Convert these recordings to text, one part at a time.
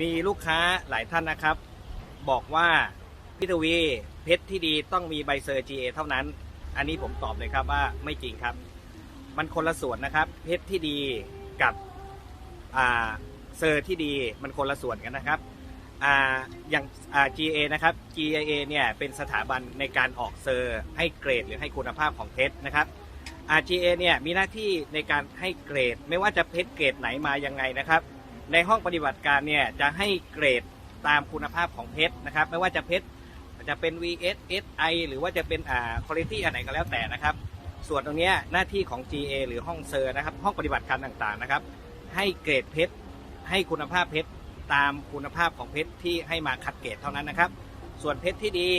มีลูกค้าหลายท่านนะครับ บอกว่าพี่ทวีเพชรที่ดีต้องมีใบเซอร์ GA เท่านั้น อันนี้ผมตอบเลยครับว่าไม่จริงครับ มันคนละส่วนนะครับ เพชรที่ดีกับเซอร์ที่ดีมันคนละส่วนกันนะครับอ่าอย่างอ่า GA นะครับ GA เนี่ยเป็นสถาบันในการออกเซอร์ให้เกรดหรือให้คุณภาพของเพชรนะครับ RGA เนี่ยมีหน้าที่ในการให้เกรด ไม่ว่าจะเพชรเกรดไหนมายังไงนะครับ ในห้องปฏิบัติการเนี่ยจะให้เกรดตามคุณภาพของเพชรนะครับ ไม่ว่าจะเพชรจะเป็น VS SI หรือว่าจะเป็นอ่าคุณภาพอันไหนก็แล้วแต่นะครับ ส่วนตรงนี้หน้าที่ของ GA หรือห้องเซอร์นะครับ ห้องปฏิบัติการต่างๆนะครับ ให้เกรดเพชรให้คุณภาพเพชรตามคุณภาพของเพชรที่ให้มาคัดเกรดเท่านั้นนะครับ ส่วนเพชรที่ดี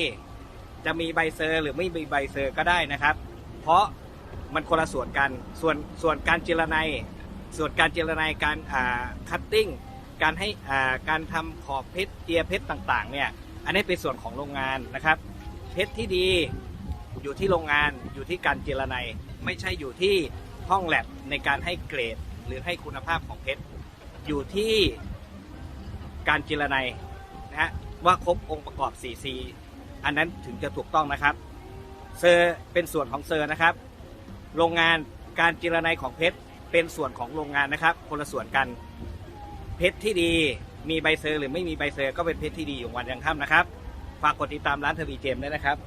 จะมีใบเซอร์หรือไม่มีใบเซอร์ก็ได้นะครับ เพราะมันคนละส่วนกัน ส่วนส่วนการเจรไนาย ส่วนการเจรนายการคัตติ้งการให้การทำขอบเพชรเจียเพชรต่างๆเนี่ยอันนี้เป็นส่วนของโรงงานนะครับ เพชรที่ดีอยู่ที่โรงงานอยู่ที่การเจรนายไม่ใช่อยู่ที่ห้องแลบในการให้เกรดหรือให้คุณภาพของเพชรอยู่ที่การเจรนายนะฮะว่าครบองค์ประกอบ 4C อันนั้นถึงจะถูกต้องนะครับ เซอร์เป็นส่วนของเซอร์นะครับ โรงงานการเจรนายของเพชร เป็นส่วนของโรงงานนะครับ คนละส่วนกัน เพชรที่ดีมีใบเซอร์หรือไม่มีใบเซอร์ก็เป็นเพชรที่ดีอยู่วันยังค่ำนะครับ ฝากกดติดตามร้านทวีเจมส์ด้วยนะครับ